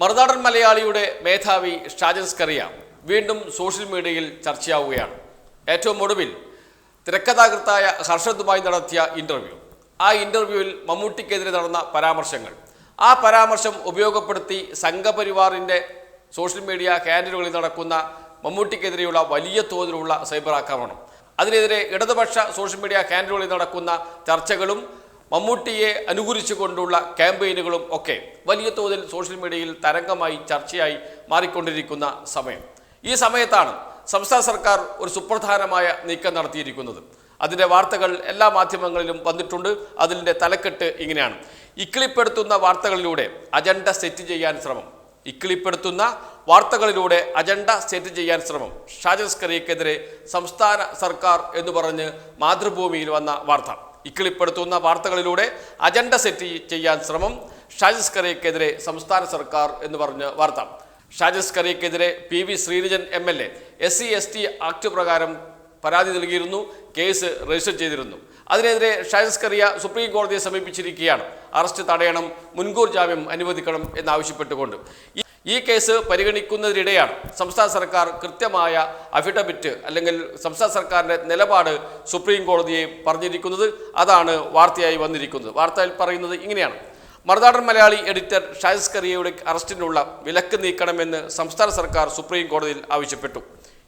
മറുനാടൻ മലയാളിയുടെ മേധാവി ഷാജൻ സ്കറിയ വീണ്ടും സോഷ്യൽ മീഡിയയിൽ ചർച്ചയാവുകയാണ്. ഏറ്റവും ഒടുവിൽ തിരക്കഥാകൃത്തായ ഹർഷദുമായി നടത്തിയ ഇന്റർവ്യൂ. ആ ഇന്റർവ്യൂവിൽ മമ്മൂട്ടിക്കെതിരെ നടന്ന പരാമർശങ്ങൾ. ആ പരാമർശം ഉപയോഗപ്പെടുത്തി സംഘപരിവാറിന്റെ സോഷ്യൽ മീഡിയ ഹാൻഡിലുകളിൽ നടക്കുന്ന മമ്മൂട്ടിക്കെതിരെയുള്ള വലിയ തോതിലുള്ള സൈബർ ആക്രമണം. അതിനെതിരെ ഇടതുപക്ഷ സോഷ്യൽ മീഡിയ ഹാൻഡിലുകളിൽ നടക്കുന്ന ചർച്ചകളും മമ്മൂട്ടിയെ അനുകൂലിച്ചുകൊണ്ടുള്ള ക്യാമ്പയിനുകളും ഒക്കെ വലിയ തോതിൽ സോഷ്യൽ മീഡിയയിൽ തരംഗമായി ചർച്ചയായി മാറിക്കൊണ്ടിരിക്കുന്ന സമയം. ഈ സമയത്താണ് സംസ്ഥാന സർക്കാർ ഒരു സുപ്രധാനമായ നീക്കം നടത്തിയിരിക്കുന്നത്. അതിന്റെ വാർത്തകൾ എല്ലാ മാധ്യമങ്ങളിലും വന്നിട്ടുണ്ട്. അതിന്റെ തലക്കെട്ട് ഇങ്ങനെയാണ്. ഇക്കിളിപ്പെടുത്തുന്ന വാർത്തകളിലൂടെ അജണ്ട സെറ്റ് ചെയ്യാൻ ശ്രമം. ഇക്കിളിപ്പെടുത്തുന്ന വാർത്തകളിലൂടെ അജണ്ട സെറ്റ് ചെയ്യാൻ ശ്രമം. ഷാജസ്കറിയക്കെതിരെ സംസ്ഥാന സർക്കാർ എന്ന് പറഞ്ഞ് മാതൃഭൂമിയിൽ വന്ന വാർത്ത. ഇക്കിളിപ്പെടുത്തുന്ന വാർത്തകളിലൂടെ അജണ്ട സെറ്റ് ചെയ്യാൻ ശ്രമം ഷാജിസ് കറിയക്കെതിരെ സംസ്ഥാന സർക്കാർ എന്ന് പറഞ്ഞ് വാർത്ത. ഷാജിസ് കറിയക്കെതിരെ P V Sreerajan M L A S C S T act പ്രകാരം പരാതി നൽകിയിരുന്നു കേസ് രജിസ്റ്റർ ചെയ്തിരുന്നു. അതിനെതിരെ ഷാജിസ് കറിയ സുപ്രീം കോടതിയെ സമീപിച്ചിരിക്കുകയാണ്. അറസ്റ്റ് തടയണം മുൻകൂർ ജാമ്യം അനുവദിക്കണം എന്നാവശ്യപ്പെട്ടുകൊണ്ട്. ഈ കേസ് പരിഗണിക്കുന്നതിനിടെയാണ് സംസ്ഥാന സർക്കാർ കൃത്യമായ അഫിഡവിറ്റ് അല്ലെങ്കിൽ സംസ്ഥാന സർക്കാരിന്റെ നിലപാട് സുപ്രീം കോടതിയെ പറഞ്ഞിരിക്കുന്നത് അതാണ് വാർത്തയായി വന്നിരിക്കുന്നത്. വാർത്തയിൽ പറയുന്നത് ഇങ്ങനെയാണ്. മറുനാടൻ മലയാളി എഡിറ്റർ ഷാജസ് കറിയയുടെ അറസ്റ്റിനുള്ള വിലക്ക് നീക്കണമെന്ന് സംസ്ഥാന സർക്കാർ സുപ്രീം കോടതിയിൽ ആവശ്യപ്പെട്ടു.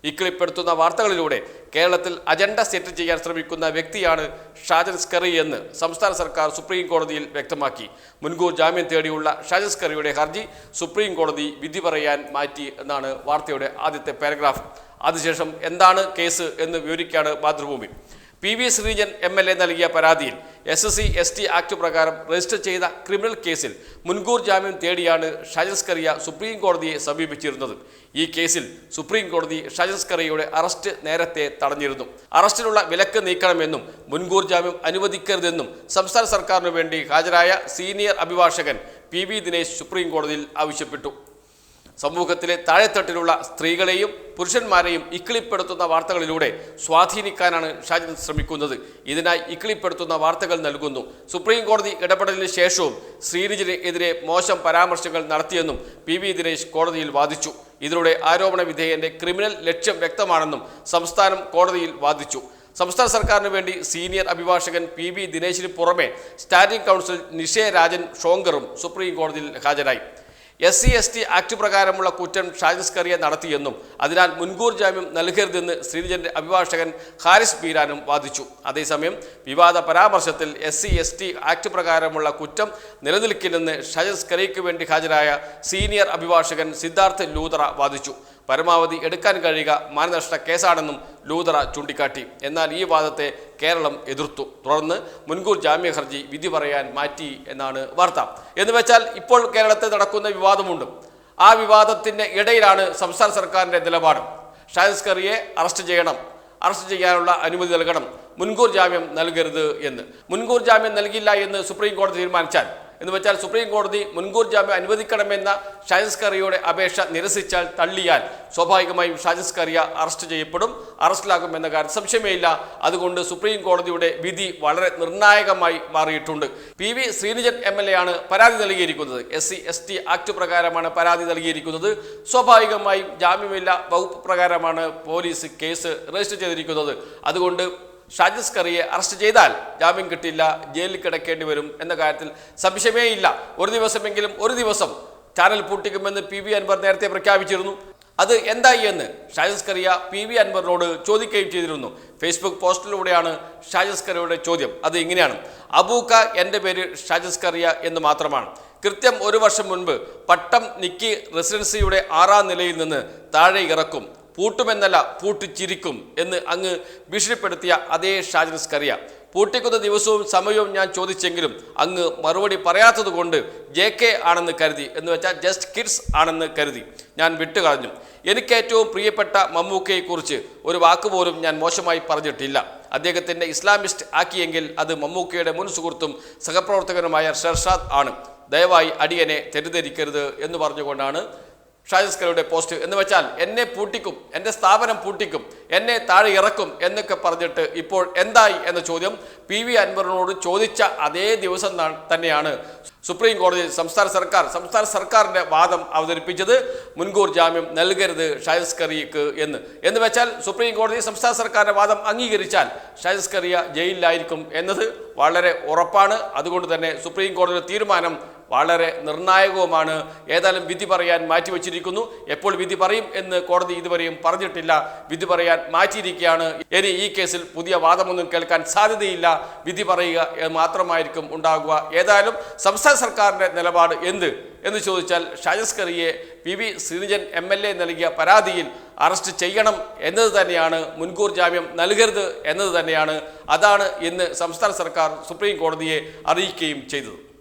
ഇക്കിളിപ്പെടുത്തുന്ന വാർത്തകളിലൂടെ കേരളത്തിൽ അജണ്ട സെറ്റ് ചെയ്യാൻ ശ്രമിക്കുന്ന വ്യക്തിയാണ് ഷാജൻ സ്കറി എന്ന് സംസ്ഥാന സർക്കാർ സുപ്രീം കോടതിയിൽ വ്യക്തമാക്കി. മുൻകൂർ ജാമ്യം തേടിയുള്ള ഷാജൻ സ്കറിയുടെ ഹർജി സുപ്രീം കോടതി വിധി പറയാൻ മാറ്റി എന്നാണ് വാർത്തയുടെ ആദ്യത്തെ പാരഗ്രാഫ്. അതിനുശേഷം എന്താണ് കേസ് എന്ന് വിവരിക്കുകയാണ് Mathrubhumi. P V Sreejan M L A നൽകിയ പരാതിയിൽ S S C S T act പ്രകാരം രജിസ്റ്റർ ചെയ്ത ക്രിമിനൽ കേസിൽ മുൻകൂർ ജാമ്യം തേടിയാണ് ഷജസ്കറിയ സുപ്രീം കോടതിയെ സമീപിച്ചിരുന്നത്. ഈ കേസിൽ സുപ്രീം കോടതി ഷജസ്കറിയയുടെ അറസ്റ്റ് നേരത്തെ തടഞ്ഞിരുന്നു. അറസ്റ്റിനുള്ള വിലക്ക് നീക്കണമെന്നും മുൻകൂർ ജാമ്യം അനുവദിക്കരുതെന്നും സംസ്ഥാന സർക്കാരിനു വേണ്ടി ഹാജരായ സീനിയർ അഭിഭാഷകൻ പി വി ദിനേശ് സുപ്രീം കോടതിയിൽ ആവശ്യപ്പെട്ടു. സമൂഹത്തിലെ താഴെത്തട്ടിലുള്ള സ്ത്രീകളെയും പുരുഷന്മാരെയും ഇക്കിളിപ്പെടുത്തുന്ന വാർത്തകളിലൂടെ സ്വാധീനിക്കാനാണ് ഷാജിദ് ശ്രമിക്കുന്നത്. ഇതിനായി ഇക്കിളിപ്പെടുത്തുന്ന വാർത്തകൾ നൽകുന്നു. സുപ്രീം കോടതി ഇടപെടലിന് ശേഷവും ശ്രീനിജിന് എതിരെ മോശം പരാമർശങ്ങൾ നടത്തിയെന്നും പി വി ദിനേശ് കോടതിയിൽ വാദിച്ചു. ഇതിലൂടെ ആരോപണ വിധേയന്റെ ക്രിമിനൽ ലക്ഷ്യം വ്യക്തമാണെന്നും സംസ്ഥാനം കോടതിയിൽ വാദിച്ചു. സംസ്ഥാന സർക്കാരിന് വേണ്ടി സീനിയർ അഭിഭാഷകൻ പി വി ദിനേശിന് പുറമെ സ്റ്റാൻഡിംഗ് കൗൺസിൽ നിഷേ രാജൻ ഷോങ്കറും സുപ്രീം കോടതിയിൽ ഹാജരായി. S C S T act പ്രകാരമുള്ള കുറ്റം ഷാജിസ് കറിയ നടത്തിയെന്നും അതിനാൽ മുൻകൂർ ജാമ്യം നൽകരുതെന്ന് ശ്രീജന്റെ അഭിഭാഷകൻ ഹാരിസ് ബീരാനും വാദിച്ചു. അതേസമയം വിവാദ പരാമർശത്തിൽ S C S T act പ്രകാരമുള്ള കുറ്റം നിലനിൽക്കില്ലെന്ന് ഷാജിസ് കറിക്ക് വേണ്ടി ഹാജരായ സീനിയർ അഭിഭാഷകൻ സിദ്ധാർത്ഥ് ലൂതറ വാദിച്ചു. പരമാവധി എടുക്കാൻ കഴിയുക മാനനഷ്ട കേസാണെന്നും ലൂതറ ചൂണ്ടിക്കാട്ടി. എന്നാൽ ഈ വാദത്തെ കേരളം എതിർത്തു. തുടർന്ന് മുൻകൂർ ജാമ്യ ഹർജി വിധി പറയാൻ മാറ്റി എന്നാണ് വാർത്ത. എന്ന് വെച്ചാൽ ഇപ്പോൾ കേരളത്തിൽ നടക്കുന്ന വിവാദമുണ്ട്. ആ വിവാദത്തിന്റെ ഇടയിലാണ് സംസ്ഥാന സർക്കാരിന്റെ നിലപാട്. ഷാഹിസ് കറിയെ അറസ്റ്റ് ചെയ്യണം. അറസ്റ്റ് ചെയ്യാനുള്ള അനുമതി നൽകണം. മുൻകൂർ ജാമ്യം നൽകരുത് എന്ന്. മുൻകൂർ ജാമ്യം നൽകില്ല എന്ന് സുപ്രീം കോടതി തീരുമാനിച്ചാൽ എന്ന് വെച്ചാൽ സുപ്രീം കോടതി മുൻകൂർ ജാമ്യം അനുവദിക്കണമെന്ന ഷാജിസ് കറിയുടെ അപേക്ഷ നിരസിച്ചാൽ തള്ളിയാൽ സ്വാഭാവികമായും ഷാജിസ് കറിയ അറസ്റ്റ് ചെയ്യപ്പെടും. അറസ്റ്റിലാകും എന്ന കാര്യം സംശയമേ ഇല്ല അതുകൊണ്ട് സുപ്രീം കോടതിയുടെ വിധി വളരെ നിർണായകമായി മാറിയിട്ടുണ്ട്. P V Sreenijan M L A ആണ് പരാതി നൽകിയിരിക്കുന്നത്. S C S T act പ്രകാരമാണ് പരാതി നൽകിയിരിക്കുന്നത്. സ്വാഭാവികമായും ജാമ്യമില്ല വകുപ്പ് പ്രകാരമാണ് പോലീസ് കേസ് രജിസ്റ്റർ ചെയ്തിരിക്കുന്നത്. അതുകൊണ്ട് ഷാജിസ് കറിയെ അറസ്റ്റ് ചെയ്താൽ ജാമ്യം കിട്ടില്ല ജയിലിൽ കിടക്കേണ്ടി വരും എന്ന കാര്യത്തിൽ സംശയമേ ഇല്ല. ഒരു ദിവസമെങ്കിലും ഒരു ദിവസം ചാനൽ പൂട്ടിക്കുമെന്ന് പി വി അൻവർ നേരത്തെ പ്രഖ്യാപിച്ചിരുന്നു. അത് എന്തായി എന്ന് ഷാജിസ് കറിയ പി വി അൻവറിനോട് ചോദിക്കുകയും ചെയ്തിരുന്നു. ഫേസ്ബുക്ക് പോസ്റ്റിലൂടെയാണ് ഷാജിസ് കറിയുടെ ചോദ്യം. അത് ഇങ്ങനെയാണ്. അബൂക്ക എന്റെ പേര് ഷാജിസ് കറിയ എന്ന് മാത്രമാണ്. കൃത്യം ഒരു വർഷം മുൻപ് പട്ടം നിക്കി റെസിഡൻസിയുടെ ആറാം നിലയിൽ നിന്ന് താഴെ ഇറക്കും. പൂട്ടുമെന്നല്ല പൂട്ടിച്ചിരിക്കും എന്ന് അങ്ങ് ഭീഷണിപ്പെടുത്തിയ അതേ ഷാജിൻസ് കറിയ പൂട്ടിക്കുന്ന ദിവസവും സമയവും ഞാൻ ചോദിച്ചെങ്കിലും അങ്ങ് മറുപടി പറയാത്തത് കൊണ്ട് ജെ കെ ആണെന്ന് കരുതി എന്ന് വെച്ചാൽ ജസ്റ്റ് കിഡ്സ് ആണെന്ന് കരുതി. ഞാൻ വിട്ടുകളഞ്ഞു. എനിക്ക് ഏറ്റവും പ്രിയപ്പെട്ട മമ്മൂക്കയെക്കുറിച്ച് ഒരു വാക്ക് പോലും ഞാൻ മോശമായി പറഞ്ഞിട്ടില്ല. അദ്ദേഹത്തിന്റെ ഇസ്ലാമിസ്റ്റ് ആക്കിയെങ്കിൽ അത് മമ്മൂക്കയുടെ മുൻ സുഹൃത്തും സഹപ്രവർത്തകനുമായ ഷെർഷാദ് ആണ്. ദയവായി അടിയനെ തെറ്റിദ്ധരിക്കരുത് എന്ന് പറഞ്ഞുകൊണ്ടാണ് ഷാജിസ് കറിയുടെ പോസ്റ്റ് എന്ന് വെച്ചാൽ എന്നെ പൂട്ടിക്കും എന്റെ സ്ഥാപനം പൂട്ടിക്കും എന്നെ താഴെ ഇറക്കും എന്നൊക്കെ പറഞ്ഞിട്ട് ഇപ്പോൾ എന്തായി എന്ന ചോദ്യം പി വി അൻവറിനോട് ചോദിച്ച അതേ ദിവസം തന്നെയാണ് സുപ്രീം കോടതി സംസ്ഥാന സർക്കാർ സംസ്ഥാന സർക്കാരിന്റെ വാദം അവതരിപ്പിച്ചത് മുൻകൂർ ജാമ്യം നൽകരുത് ഷാജിസ്കറിക്ക് എന്ന്. എന്ന് വെച്ചാൽ സുപ്രീം കോടതി സംസ്ഥാന സർക്കാരിന്റെ വാദം അംഗീകരിച്ചാൽ ഷാജിസ്കറിയ ജയിലിലായിരിക്കും എന്നത് വളരെ ഉറപ്പാണ്. അതുകൊണ്ട് തന്നെ സുപ്രീം കോടതിയുടെ തീരുമാനം വളരെ നിർണായകവുമാണ്. ഏതായാലും വിധി പറയാൻ മാറ്റിവെച്ചിരിക്കുന്നു. എപ്പോൾ വിധി പറയും എന്ന് കോടതി ഇതുവരെയും പറഞ്ഞിട്ടില്ല. വിധി പറയാൻ മാറ്റിയിരിക്കുകയാണ്. ഇനി ഈ കേസിൽ പുതിയ വാദമൊന്നും കേൾക്കാൻ സാധ്യതയില്ല. വിധി പറയുക മാത്രമായിരിക്കും ഉണ്ടാകുക. ഏതായാലും സംസ്ഥാന സർക്കാരിന്റെ നിലപാട് എന്ത് എന്ന് ചോദിച്ചാൽ ഷാജസ് കറിയെ P V Sreenijan M L A നൽകിയ പരാതിയിൽ അറസ്റ്റ് ചെയ്യണം എന്നത് തന്നെയാണ്. മുൻകൂർ ജാമ്യം നൽകരുത് എന്നത് തന്നെയാണ്. അതാണ് ഇന്ന് സംസ്ഥാന സർക്കാർ സുപ്രീം കോടതിയെ അറിയിക്കുകയും ചെയ്തത്.